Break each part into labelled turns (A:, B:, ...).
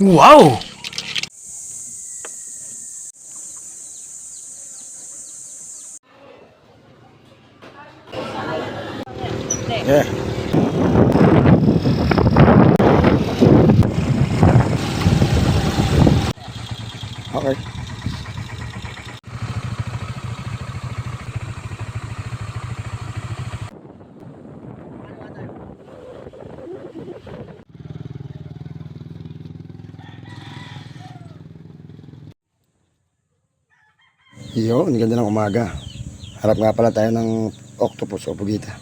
A: Wow! Yeah. Yun, ganda ng umaga. Harap nga pala tayo ng octopus o pugita.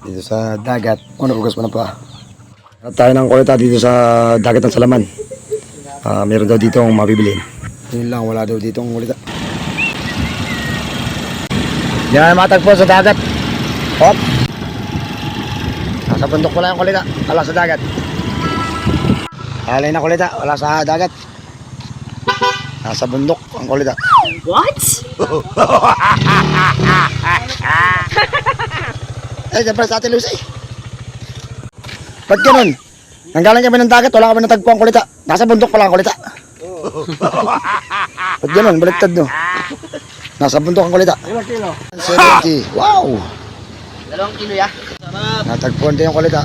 A: Dito sa dagat. O, nagugas mo na pa. Harap tayo ng kulita dito sa dagat ng Salaman. Ah, meron daw dito ang mabibilin. Yun lang, wala daw dito ang kulita. Yan, matagpo sa dagat. Hop. Nasa bundok ko lang ang kulita. Wala sa dagat. Alay na kulita. Wala sa dagat. Nasa bundok ang kulita.
B: What?
A: Eh, siyempre sa Ate Lucy. Ba't ganun? Nanggaling kami ng dagat, wala kami natagpo ang kulita. Nasa bundok pala ang kulita. Ba't ganun? Baliktad no? Nasa bundok ang kulita.
B: Ilang kilo?
A: 70. Wow!
B: Dalawang kilo ya?
A: Natagpuan din yung kulita.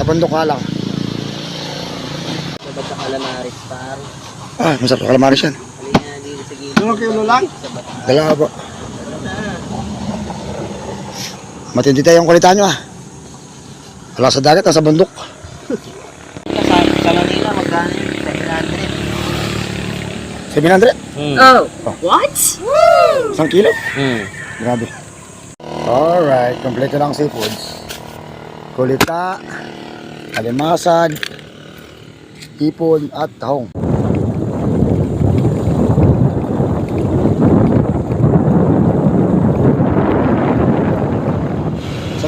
A: Sa bundok nga lang.
B: Sabad sa calamaris pare.
A: Ah, masarap kalamaris yan.
C: Dalawang kilo lang?
A: Dalawa po. Matindi tayo yung kulita nyo ah. Wala sa dagat, nasa bundok.
B: Sa, Manila, magkano yun? Sa
A: 700?
B: 100. Oh. What?
A: Isang kilo?
B: Hmm.
A: Grabe. Alright, kompleto ng seafoods. Kulita, alimasag, ipon, at tahong.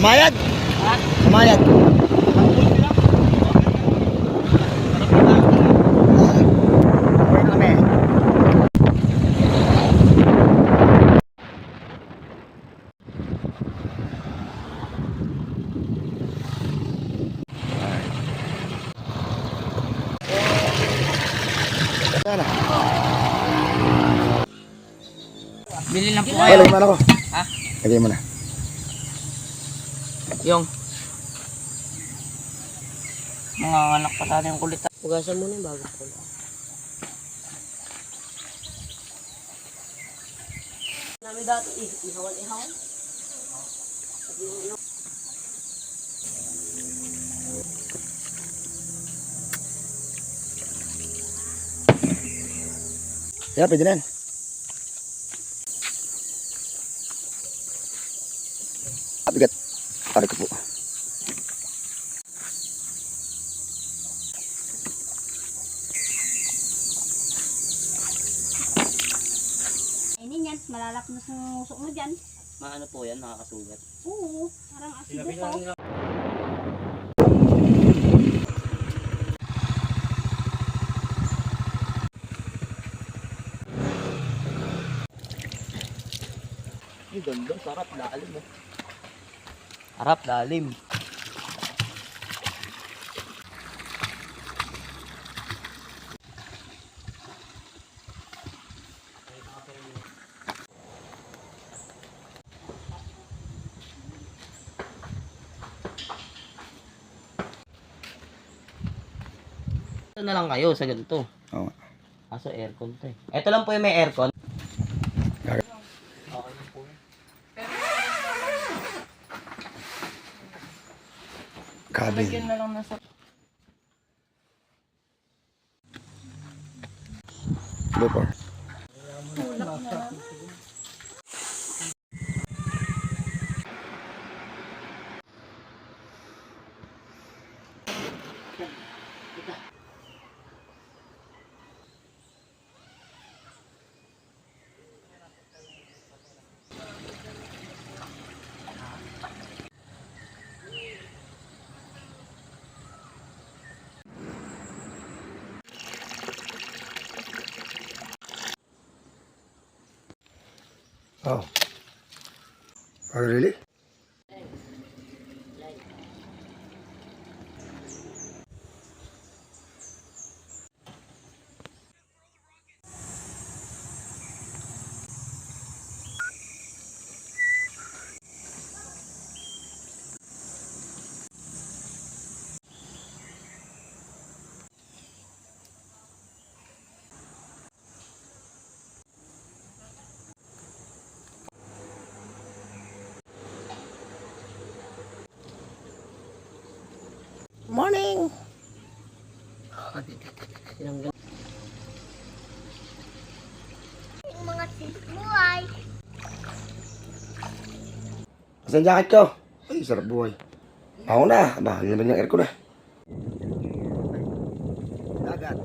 A: Sumayad! Okay kami. Sana.
B: Bili lang po
A: Ay,
B: kayo.
A: lagay mo na ako.
B: Ha?
A: Lagay mo na.
B: Yung mga anak pa sana yung kulit. Pugasan mo na yung bago ko. Namin dati eh, ihawan ihawan.
A: Yeah, pwede na yan. Pare ko po.
D: Ayun yan, malalak na sa musok mo dyan.
B: Maano po yan, nakakasugat.
D: Oo, parang asido to.
B: Ang ganda, sarap, lalim eh. Sarap, lalim. Ito na lang kayo sa ganito.
A: Oo.
B: Kaso aircon to eh. Ito lang po yung may aircon.
A: Gag-
B: Okay na po. yun.
A: Cabin.
B: na lang
A: Oh. Oh, really?
B: morning!
D: Yung mga sisbuhay.
A: Asan jacket ko? Ay, sarap buhay. Ako na. Aba, yun naman yung air ko na. Dagat.